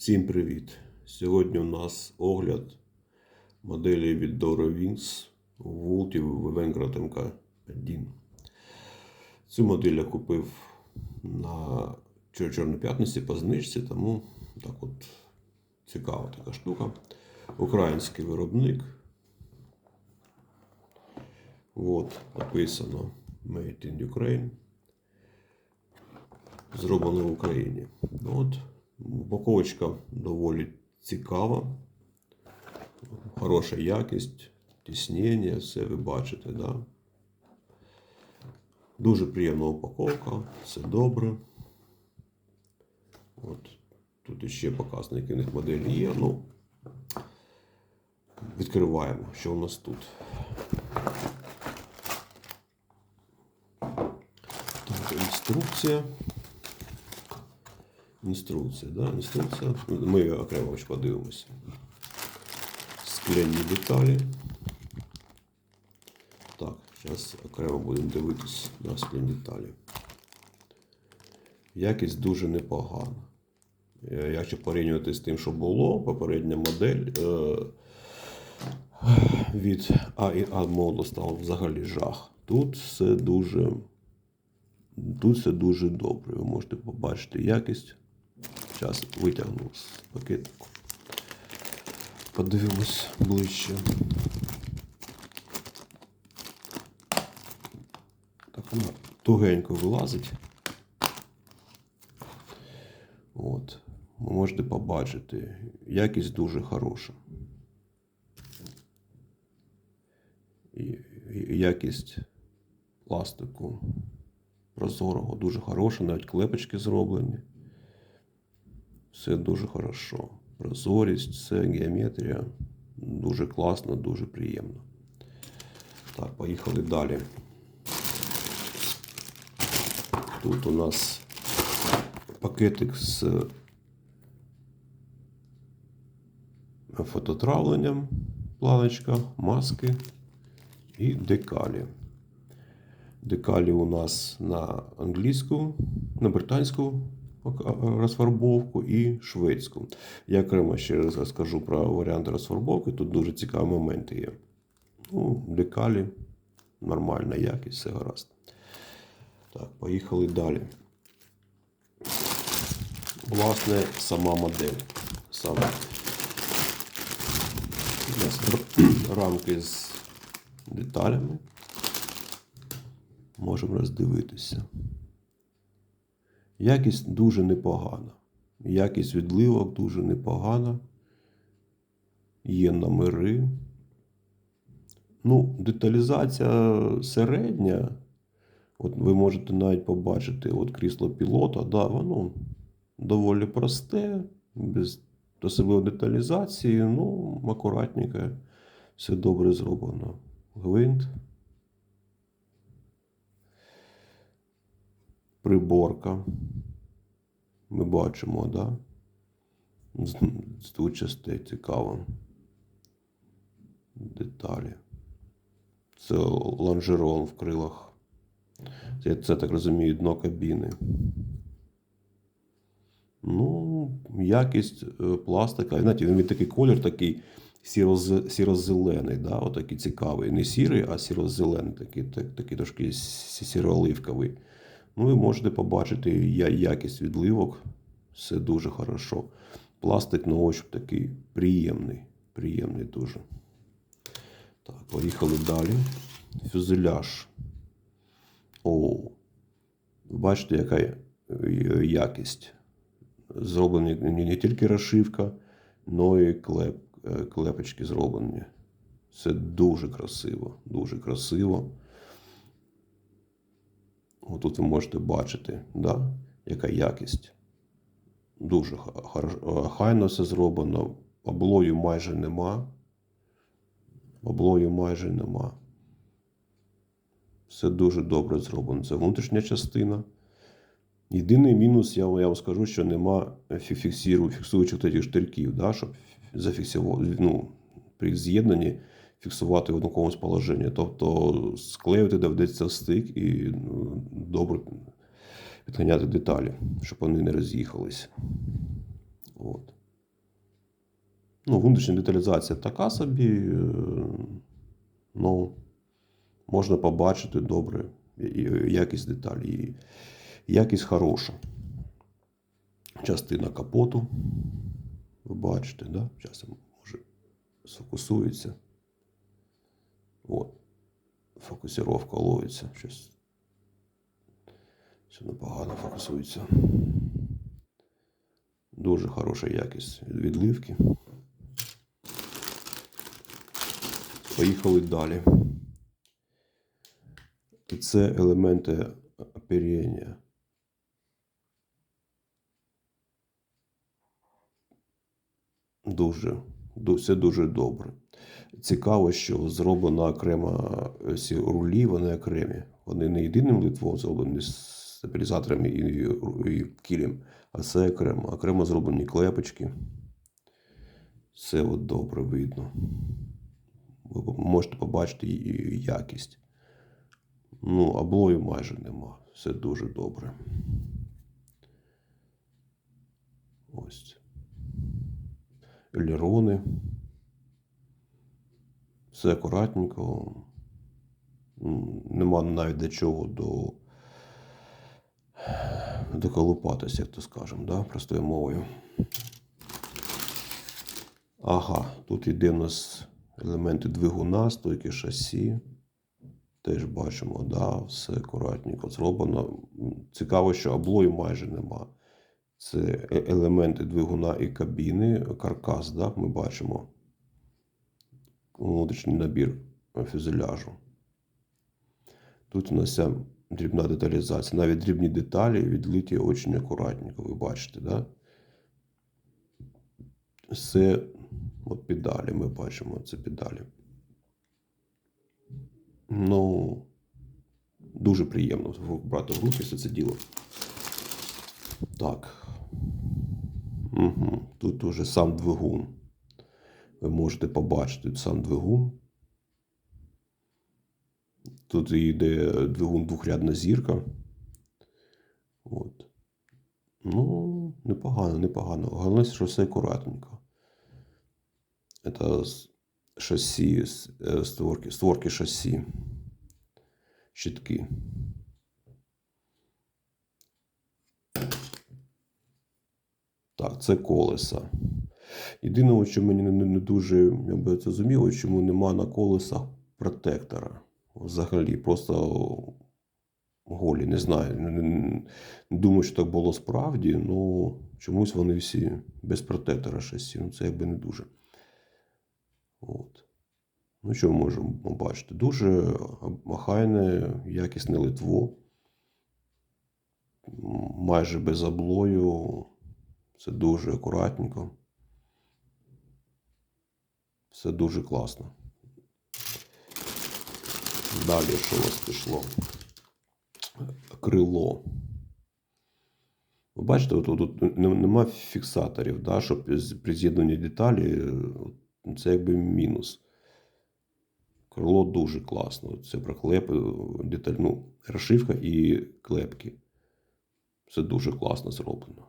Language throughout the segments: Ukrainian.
Всім привіт! Сьогодні у нас огляд моделі від Doro Wings Vulti Vengrad MK1. Цю модель я купив на Чорній п'ятниці по знижці, тому так от цікава така штука. Український виробник. От, написано Made in Ukraine. Зроблено в Україні. От, упаковочка доволі цікава. Хороша якість, тіснення, все ви бачите, да? Дуже приємна упаковка, все добре. От, тут ще показники них моделі є. Ну, відкриваємо, що у нас тут. Так, інструкція. Інструкція, да? Інструкція. Ми окремо подивимося. Скляні деталі. Так, зараз окремо будемо дивитись на скляні деталі. Якість дуже непогана. Е, Якщо порівнювати з тим, що було, попередня модель е, від AIA моду став взагалі жах. Тут все дуже Тут все дуже добре. Ви можете побачити якість. Зараз витягну з пакетику. Подивимось ближче. Так вона тугенько вилазить. От. Ви можете побачити. Якість дуже хороша. І, якість пластику прозорого, дуже хороше, навіть клепочки зроблені. Все дуже хорошо. Прозорість, все, геометрія. Дуже класно, дуже приємно. Так, поїхали далі. Тут у нас пакетик з фототравленням, планочка, маски і декалі. Декалі у нас на англійську, на британську розфарбовку і шведську. Я окремо ще раз розкажу про варіанти розфарбовки. Тут дуже цікаві моменти є. Ну, декалі, нормальна якість, все гаразд. Так, поїхали далі. Власне, сама модель. Саме у рамки з деталями можемо роздивитися. Якість дуже непогана. Якість відливок дуже непогана. Є номери. Ну, деталізація середня. От ви можете навіть побачити от крісло пілота, да, воно доволі просте, без особливої деталізації, ну, акуратненько, все добре зроблено. Гвинт. Приборка. Ми бачимо, да? З, з двох частей цікаво. Деталі. Це лонжерон в крилах. Це, це так розумію, дно кабіни. Ну, якість е, пластика. Знаєте, він такий колір такий сіро-зелений, да? Отакий цікавий. Не сірий, а сіро-зелений, такий, так, такий трошки сіро-оливковий. Ну, ви можете побачити якість відливок. Все дуже хорошо. Пластик на ощупь такий приємний. Приємний дуже. Так, поїхали далі. Фюзеляж. О, бачите, яка е, якість. Зроблені не тільки розшивка, але й клеп, е, клепочки зроблені. Це дуже красиво. Дуже красиво. Тут ви можете бачити, да, яка якість. Дуже хайно все зроблено. Облою майже нема. Облою майже нема. Все дуже добре зроблено. Це внутрішня частина. Єдиний мінус, я, вам- скажу, що нема фіксуючих тих штирків, да, щоб зафіксувати, ну, при з'єднанні фіксувати в однаковому положенні. Тобто склеювати доведеться стик і ну, добре підганяти деталі, щоб вони не роз'їхались. От. Ну, внутрішня деталізація така собі, е, ну, можна побачити добре якість деталі. Якість хороша. Частина капоту. Ви бачите, да? Зараз може сфокусується. От. Фокусировка ловиться. Щось. Все непогано фокусується. Дуже хороша якість від відливки. Поїхали далі. І це елементи оперення. Дуже, ду- все дуже добре. Цікаво, що зроблена окрема е, ці рулі, вони окремі. Вони не єдиним литвом зроблені з стабілізаторами і, і кілем, а це окремо. Окремо зроблені клепочки. Все от добре видно. Ви можете побачити і якість. Ну, облою майже нема. Все дуже добре. Ось. Елерони. Все акуратненько. Нема навіть до чого до. Доколупатися, як то скажемо, да? простою мовою. Ага, тут йде у нас елементи двигуна, стойки шасі. Теж бачимо, да, все акуратненько зроблено. Цікаво, що облою майже нема. Це е- елементи двигуна і кабіни, каркас, да, ми бачимо. Внутрішній набір фюзеляжу. Тут у нас дрібна деталізація. Навіть дрібні деталі відлиті дуже акуратненько, ви бачите, да? Все от педалі ми бачимо, це педалі. Ну, дуже приємно брати в руки все це діло. Так. Угу. Тут уже сам двигун. Ви можете побачити сам двигун. Тут йде двигун двохрядна зірка. От. Ну, непогано, непогано. Головне, що все акуратненько. Шасси, с- э, створки, створки шасси. Щитки. Так, це колеса. Єдине, що мені не, дуже я би це зрозуміло, чому нема на колесах протектора. Взагалі, просто голі. Не знаю. Не, думаю, що так було справді, але чомусь вони всі без протектора шасі. Ну, це якби не дуже. От. Ну, що ми можемо бачити? Дуже охайне, якісне литво. Майже без облою. Це дуже акуратненько. Все дуже класно. Далі, що у нас пішло? Крило. Ви бачите, от, не- нема фіксаторів, да, щоб при з'єднанні деталі це якби мінус. Крило дуже класно. Це проклеп, е, деталь, ну, розшивка і клепки. Це дуже класно зроблено.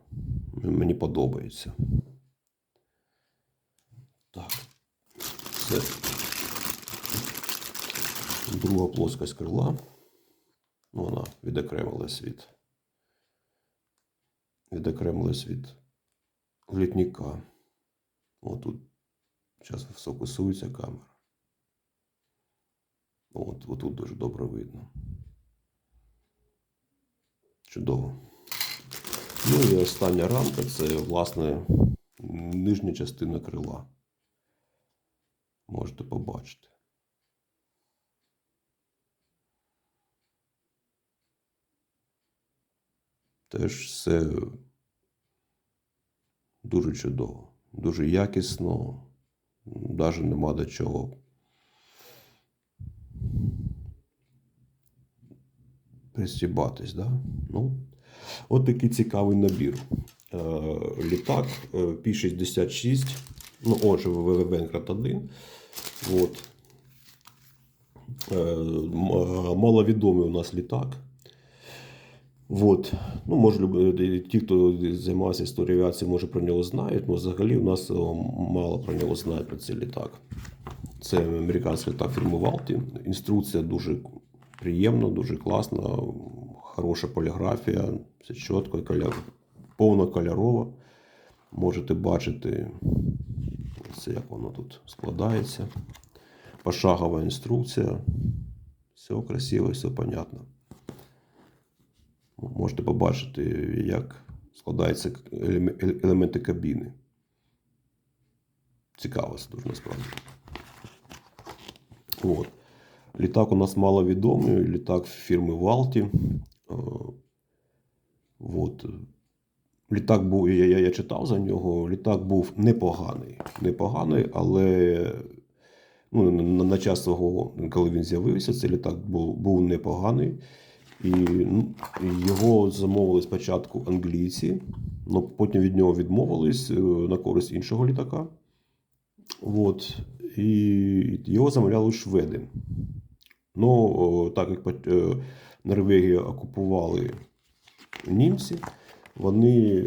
Мені подобається. Так. Це друга плоскость крила. Вона відокремилась від. Відокремилась від літника. От тут зараз фокусується камера. От, от тут дуже добре видно. Чудово. Ну і остання рамка це, власне, нижня частина крила. Можете побачити. Теж все дуже чудово, дуже якісно, навіть нема до чого. Пристібатись, да? Ну, от такий цікавий набір. Е, літак е, Пі-66, ну, отже, Венкрат 1. От. Е, е, маловідомий у нас літак. Вот. Ну, може, ті, хто займався історією авіації, може про нього знають, але взагалі у нас мало про нього знають про цей літак. Це американський літак фірми Валті. Інструкція дуже приємна, дуже класна, хороша поліграфія, все чітко, коля... повно кольорова. Можете бачити, це як воно тут складається. Пошагова інструкція. Все красиво, все понятно. Можете побачити, як складаються елементи кабіни. Цікаво це дуже насправді. От. Літак у нас маловідомий, літак фірми Валті. Е, От. Літак був, я, я, я читав за нього, літак був непоганий. Непоганий, але ну, на, на час свого, коли він з'явився, цей літак був, був непоганий. І ну, його замовили спочатку англійці, але потім від нього відмовились е, на користь іншого літака. От. І його замовляли шведи. Ну, так як е, Норвегію окупували німці, вони,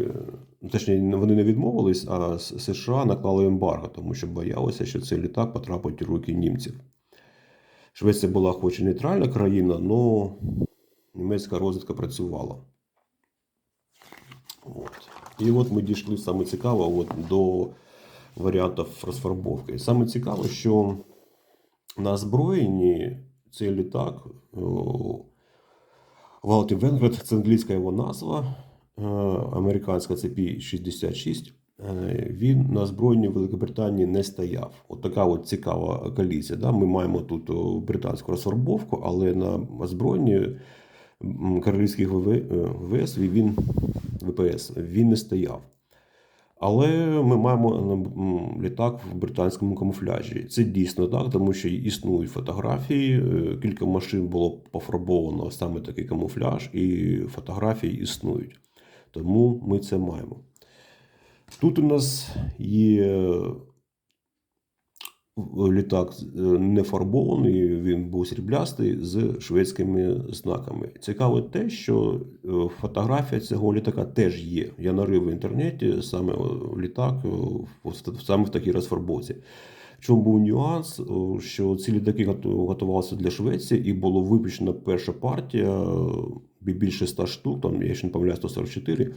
е, точніше, вони не відмовились, а США наклали ембарго, тому що боялися, що цей літак потрапить у руки німців. Швеція була хоч і нейтральна країна, але німецька розвідка працювала. От. І от ми дійшли саме цікаво от, до варіантів розфарбовки. Саме цікаво, що на озброєнні цей літак Валті Венград, це англійська його назва, американська це Пі-66. Е, Він на озброєнні Великобританії не стояв. От така от цікава коаліція. Да? Ми маємо тут британську розфарбовку, але на озброєнні м, королівських ВВ, е, він ВПС він не стояв. Але ми маємо літак в британському камуфляжі. Це дійсно так, тому що існують фотографії. е, Кілька машин було пофарбовано саме такий камуфляж, і фотографії існують. Тому ми це маємо. Тут у нас є літак е, не фарбований, він був сріблястий з шведськими знаками. Цікаво те, що е, фотографія цього літака теж є. Я нарив в інтернеті саме е, літак е, саме в такій розфарбовці. Чому був нюанс, що ці літаки готувалися для Швеції, і було випущена перша партія е, більше 100 штук, там я ще не пам'ятаю 144.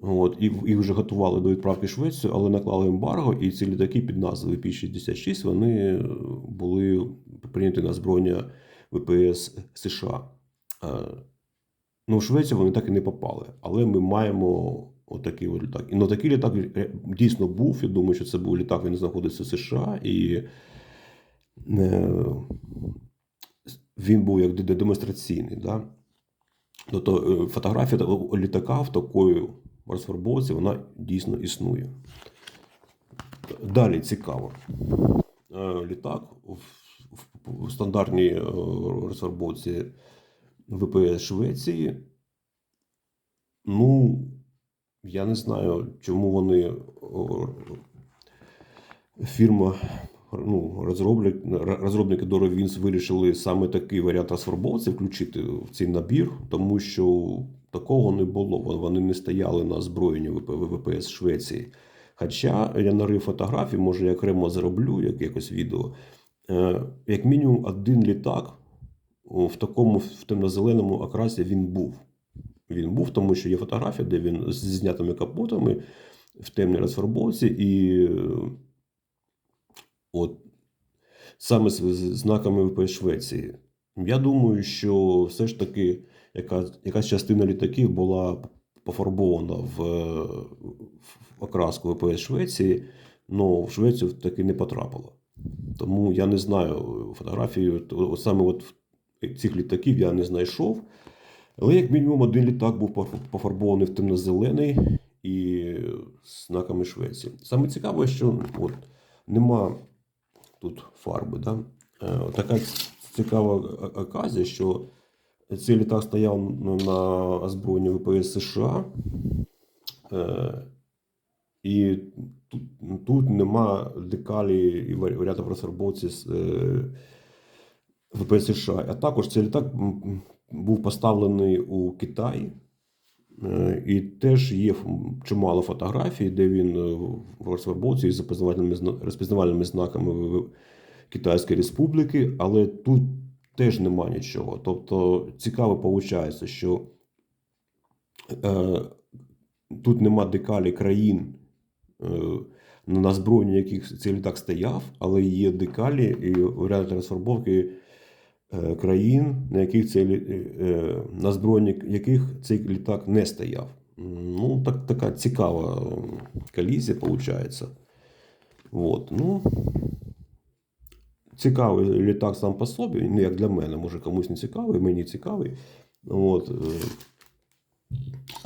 От, і їх вже готували до відправки в Швецію, але наклали ембарго, і ці літаки під назвою Пі-66 вони е, були прийняті на збройня ВПС США. Е, Ну, в Швецію вони так і не попали. Але ми маємо отакий от літак. І ну, такий літак дійсно був. Я думаю, що це був літак, він знаходиться в США, і е, він був як демонстраційний. Да? Тобто е, фотографія літака в такої розфарбовці, вона дійсно існує. Далі цікаво. Е, Літак в, стандартній розфарбовці ВПС Швеції. Ну, я не знаю, чому вони фірма, ну, розробники Доровінс вирішили саме такий варіант розфарбовці включити в цей набір, тому що такого не було. Вони не стояли на озброєнні ВП ВПС Швеції. Хоча я нарив фотографії, може, я окремо зроблю як якось відео. Е, Як мінімум, один літак в такому в темно-зеленому окрасі він був. Він був, тому що є фотографія, де він з знятими капотами в темній розфарбовці, і е, от саме з знаками ВПС Швеції. Я думаю, що все ж таки яка, якась частина літаків була пофарбована в, в окраску ВПС Швеції, але в Швецію таки не потрапила. Тому я не знаю фотографію, от саме от цих літаків я не знайшов. Але як мінімум один літак був пофарбований в темно-зелений і з знаками Швеції. Саме цікаве, що от, нема тут фарби. Да? Е, Така цікава оказія, що цей літак стояв на озброєнні ВПС США. Е, І тут, тут нема декалі і варі- варіантів розфарбовці з е, ВПС США. А також цей літак був поставлений у Китаї Е, І теж є чимало фотографій, де він е, в розфарбовці із розпізнавальними, знаками Китайської Республіки, але тут теж нема нічого. Тобто цікаво виходить, що е, тут нема декалі країн, е, на збройні яких цей літак стояв, але є декалі і варіанти розфарбовки країн, на яких цей е, на збройні яких цей літак не стояв. Ну, так, така цікава колізія виходить. От, ну, цікавий літак сам по собі, ну, як для мене, може комусь не цікавий, мені цікавий. От, е,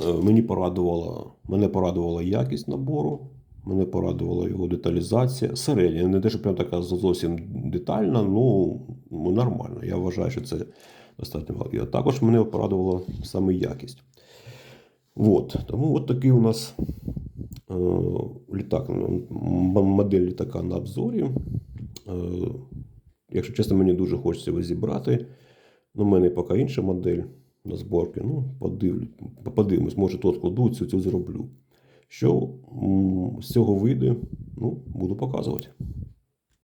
е, мені порадувала, мене порадувала якість набору, мене порадувала його деталізація. Середня, не те, що прям така зовсім детальна, ну ну, нормально. Я вважаю, що це достатньо. І також мене порадувала саме якість. От, тому от такий у нас е, літак, модель літака на обзорі. Е, якщо чесно, мені дуже хочеться його зібрати. Ну, у мене поки інша модель на зборки. Ну, подивлю, подивимось, може ту откладу, цю, цю зроблю. Що з цього вийде, ну, буду показувати.